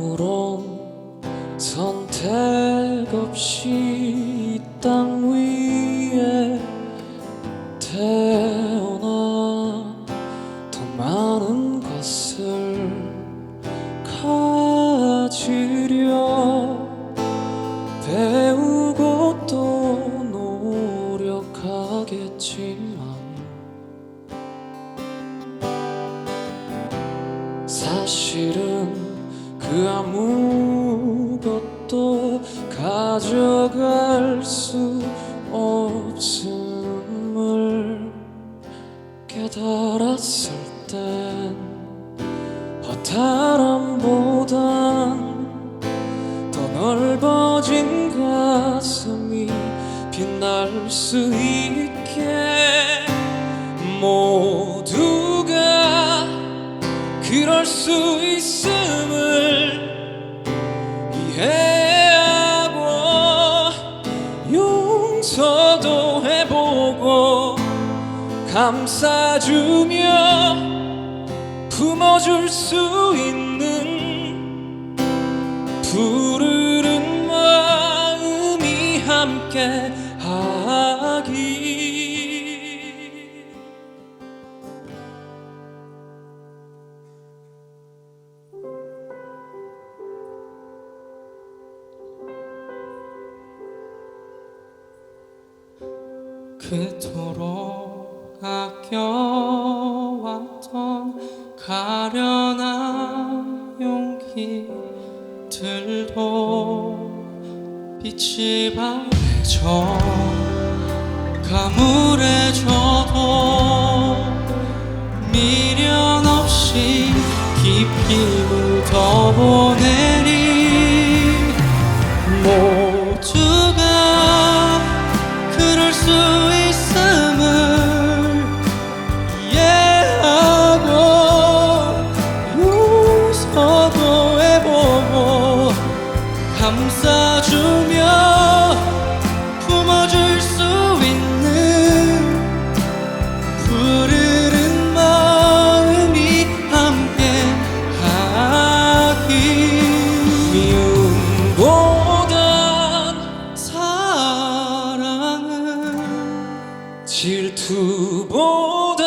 아무런 선택 없이 이땅 위에 태어나 더 많은 것을 가지려 배우고 또 노력하겠지만 사실은 그 아무것도 가져갈 수 없음을 깨달았을 땐 허탈함보단 더 넓어진 가슴이 빛날 수 있게 모두가 그럴 수 있음을 감싸주며 품어줄 수 있는 푸르른 마음이 함께 하기. 그토록 아껴왔던 가련한 용기들도 빛이 바래져 가물해져도 미련 없이 깊이 질투보다